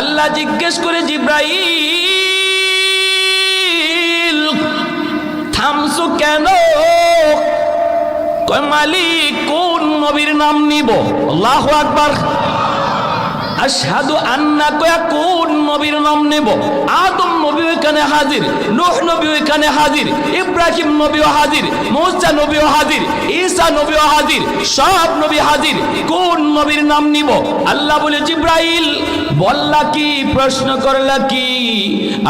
আল্লাহ জিজ্ঞেস করে জিব্রাইল থামসু কেন? মালিক কোন নবীর নাম নিব? আল্লাহ আকবার আশহাদু আন্না কয়া কোন নবীর নাম নেব। আদম নবী ওইখানে হাজির, নূহ নবী ওইখানে হাজির, ইব্রাহিম নবীও হাজির, মূসা নবীও হাজির, ঈসা নবীও হাজির, সব নবী হাজির। কোন নবীর নাম নিব? আল্লাহ বলে, জিব্রাইল, বললা কি? প্রশ্ন করলা কি?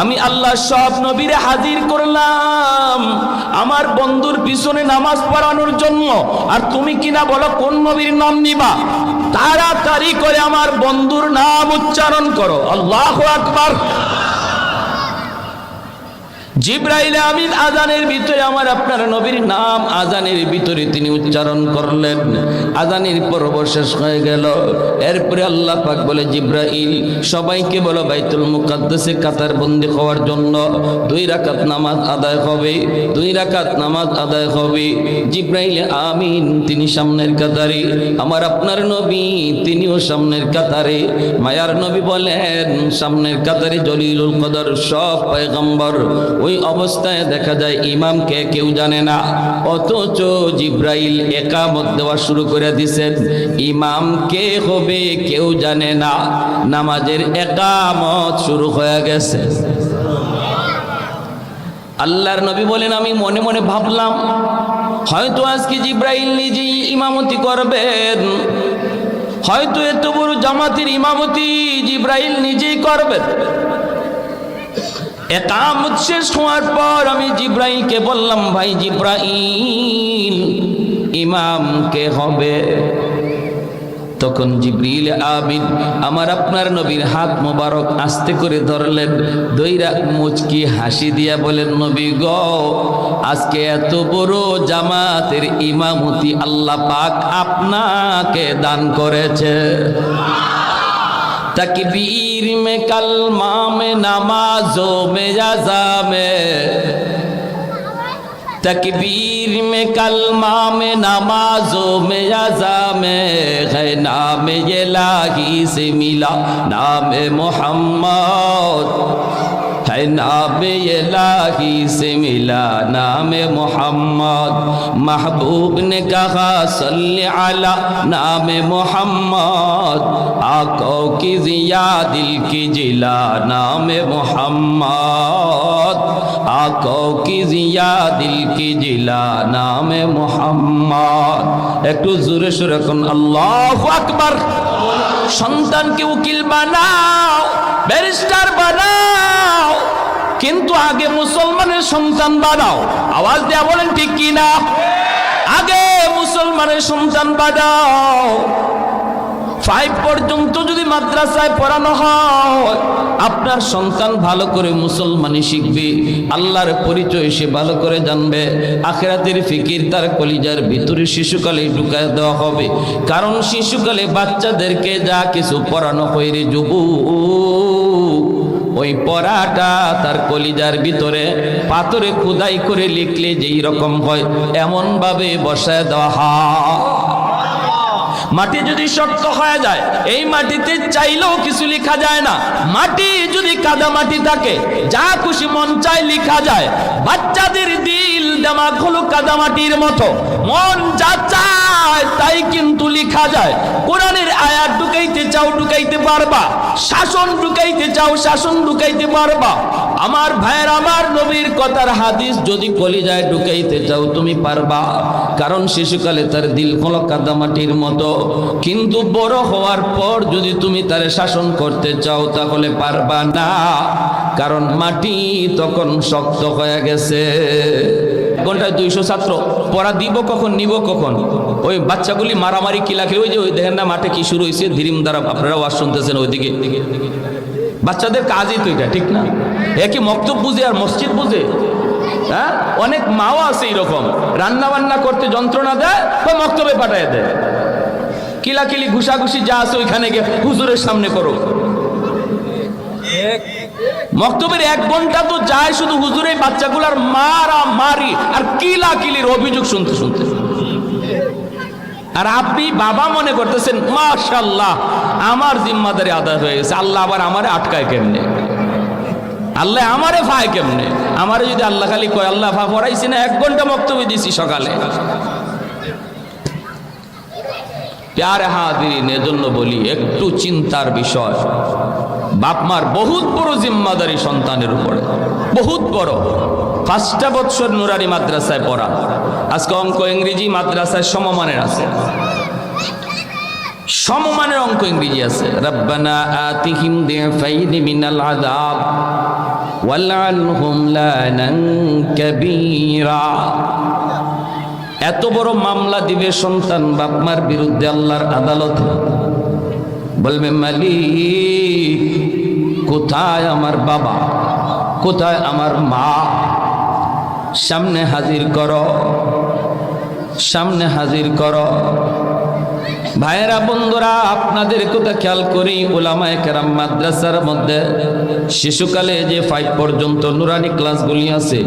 আমি আল্লাহ সব নবীরে হাজির করলাম। আমার বন্ধুর পিছনে নামাজ পড়ানোর জন্য। আর তুমি কিনা বলো, কোন নবীর নাম নিবা? তাড়াতাড়ি করে আমার বন্ধুর নাম উচ্চারণ করো। আল্লাহ আকবার। জিব্রাইল আমিন আজানের ভিতরে আমার আপনার নবীর নাম আজানের ভিতরে তিনি উচ্চারণ করলেন। আজানের পর্ব শেষ হয়ে গেল। এরপরে আল্লাহ পাক বলে, জিব্রাইল, সবাইকে বলো বাইতুল মুকাদ্দাসে কাতার বন্দি হওয়ার জন্য দুই রাকাত নামাজ আদায় হবে, দুই রাকাত নামাজ আদায় হবে। জিব্রাইল আমিন, তিনি সামনের কাতারে। আমার আপনার নবী, তিনিও সামনের কাতারে। মায়ার নবী বলেন, সামনের কাতারে জলিলুল কদর সব পয়গম্বর, ওই অবস্থায় দেখা যায় ইমামকে কেউ জানে না। অথচ জিব্রাইল একামত দেওয়া শুরু করে দিছেন, ইমাম কে হবে কেউ জানে না। নামাজের একামত শুরু হয়ে গেছে। আল্লাহর নবী বলেন, আমি মনে মনে ভাবলাম, হয়তো আজকে জিব্রাইল নিজেই ইমামতি করবেন। হয়তো এত বড় জামাতের ইমামতি জিব্রাইল নিজেই করবেন। একামত শেষ হওয়ার পর আমি জিব্রাইলকে বললাম, ভাই জিব্রাইল, ইমাম কে হবে? তখন জিব্রিল আবিদ আমার আপনার নবীর হাত মোবারক আস্তে করে ধরলেন, দইরা মুচকি হাসি দিয়া বলেন, নবী গ, আজকে এত বড় জামাতের ইমামতি আল্লাহ পাক আপনাকে দান করেছে। तकबीर में कलमा में, नमाजों में जजा में। तकबीर में कलमा में, नमाजों में जजा में। है नाम ये लाही से मिला, नाम मोहम्मद। ہے نام الہی سے ملا نام محمد۔ محبوب نے کہا صلی علی نام محمد۔ آنکھوں کی ضیا دل کی جلا نام محمد۔ آنکھوں کی ضیا دل کی جلا نام محمد۔ ایک تو زور شرکن اللہ اکبر۔ সন্তানকে উকিল بناو ব্যারিস্টার بناو কিন্তু আগে মুসলমানের সন্তান বানাও আওয়াজ দেয়া বলেন, ঠিক কি না? আগে মুসলমানের সন্তান বানাও ফাইভ পর্যন্ত যদি মাদ্রাসায় পড়ানো হয়, আপনার সন্তান ভালো করে মুসলমানি শিখবে। আল্লাহর পরিচয় সে ভালো করে জানবে। আখেরাতের ফিকির তার কলিজার ভিতরে শিশুকালে ঢুকায় দেওয়া হবে। কারণ শিশুকালে বাচ্চাদেরকে যা কিছু পড়ানো হয় যুবু ওই পড়াটা তার কলিজার ভিতরে পাথরে খুদাই করে লিখলে যেই রকম হয় এমন ভাবে বসায় দেওয়া হয়। মাটি যদি শক্ত হয়ে যায়, এই মাটিতে চাইলেও কিছু লেখা যায় না। মাটি যদি কাদা মাটি থাকে, যা খুশি মন চায় লেখা যায়। বাচ্চাদের দিল দেমাগ হলো কাদা মাটির মতো। মন যা চায় তাই কিন্তু লেখা যায়, কোরআনের আয়াত ঢুকাইতে চাও ঢুকাইতে পারবা, শাসন ঢুকাইতে চাও শাসন ঢুকাইতে পারবা। আমার ভাইয়ের, আমার নবীর কথার হাদিস যদি ঢুকাইতে চাও তুমি পারবা, কারণ শিশুকালে তার দিল হলো কাদামাটির মতো। কিন্তু বড় হওয়ার পর যদি তুমি তার শাসন করতে চাও তাহলে পারবা না, কারণ মাটি তখন শক্ত হয়ে গেছে। ঘন্টায় দুইশো ছাত্র। পড়া দিব কখন, নিব কখন? ওই বাচ্চাগুলি মারামারি কিলাকে ওই যে ওই দেখেন না মাঠে কি শুরু হয়েছে? ধীরিম দ্বারা আপনারা ওয়াজ শুনতেছেন ওইদিকে। বাচ্চাদের কাজই তো এটা, ঠিক না? একই মক্তব বুঝে আর মসজিদ বুঝে? হ্যাঁ? অনেক মাও আছে এরকম রান্না বান্না করতে যন্ত্রণা দেয় বা মক্তবে পাঠায় দেয়। কিলাকিলি, ঘুষাঘুষি যা আছে ওইখানে গিয়ে হুজুরের সামনে করো। মক্তবের এক ঘণ্টা তো যায় শুধু হুজুরে বাচ্চাগুলার মারা মারি আর কিলা কিলির অভিযোগ শুনতে শুনতে। আর আপনি বাবা মনে করতেছেন মাশাল্লাহ আমার জিম্মাদারি আদায় হয়ে গেছে, আল্লাহ আবার আমারে আটকায় কেমনে? আল্লাহ আমারে ফায় কেমনে? আমারে যদি আল্লাহ খালি কয়, আল্লাহ ফা পড়াইছি না, এক ঘণ্টা বক্তব্য দিছি সকালে। প্যারে হাদিন এজন্য বলি, একটু চিন্তার বিষয়। বাপমার বহুত বড় জিম্মাদারি সন্তানের উপরে। বহুত বড়। পাঁচটা বছর নুরারি মাদ্রাসায় পড়া। আজকে অঙ্ক ইংরেজি মাদ্রাসায় সমমানের আছে। সমমানের অঙ্ক ইংরেজি আছে। রব্বানা আতিহিম দিফাইনি মিনাল আযাব, ওয়ালআনহুম লানান কাবীরা। এত বড় মামলা দিবে সন্তান বাপমার বিরুদ্ধে আল্লাহর আদালতে। বলবে মালিক কোথায় আমার বাবা? কোথায় আমার মা? সামনে হাজির করো। সামনে হাজির করো। ভাইয়েরা, বন্ধুরা, আপনাদের কথা খেয়াল করি, ওলামায় কেরাম মাদ্রাসার মধ্যে শিশুকালে যে ফাইভ পর্যন্ত, নুরানি ক্লাসগুলি আছে।